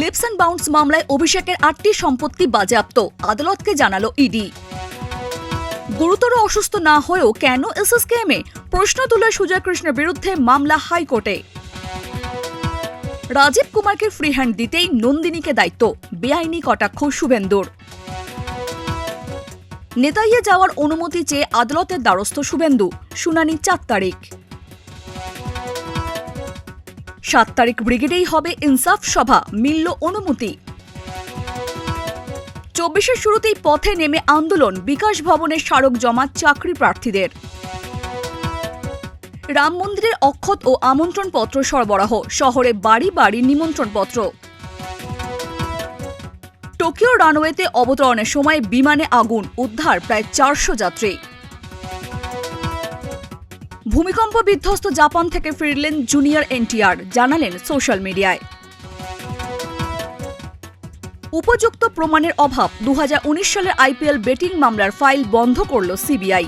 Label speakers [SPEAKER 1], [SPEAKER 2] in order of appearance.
[SPEAKER 1] Lips and bounce মামলায় অভিষেকের আটটি সম্পত্তি বাজেয়াপ্ত, আদালতকে জানালো ইডি গুরুতর অসুস্থ না হয়েও কেন এসএসকেএমে? প্রশ্ন তুলে সুজয় কৃষ্ণের বিরুদ্ধে মামলা হাইকোর্টে। রাজীব কুমারকে ফ্রি হ্যান্ড দিতেই নন্দিনীকে দায়িত্ব, বেআইনি কটাক্ষ শুভেন্দুর। নেতাইয়ে যাওয়ার অনুমতি চেয়ে আদালতের দ্বারস্থ শুভেন্দু, শুনানি চার তারিখ। সাত তারিখ ব্রিগেডেই হবে ইনসাফ সভা, মিলল অনুমতি। চব্বিশের শুরুতেই পথে নেমে আন্দোলন, বিকাশ ভবনের স্মারক জমা চাকরি প্রার্থীদের। রাম মন্দিরের অক্ষত ও আমন্ত্রণ পত্র সরবরাহ, শহরে বাড়ি বাড়ি নিমন্ত্রণ পত্র টোকিও রানওয়েতে অবতরণের সময় বিমানে আগুন, উদ্ধার প্রায় চারশো যাত্রী। ভূমিকম্প বিধ্বস্ত জাপান থেকে ফিরলেন জুনিয়র এনটিআর, জানালেন সোশ্যাল মিডিয়ায়। উপযুক্ত প্রমাণের অভাব দু হাজার উনিশ সালের আইপিএল বেটিং মামলার ফাইল বন্ধ করল সিবিআই।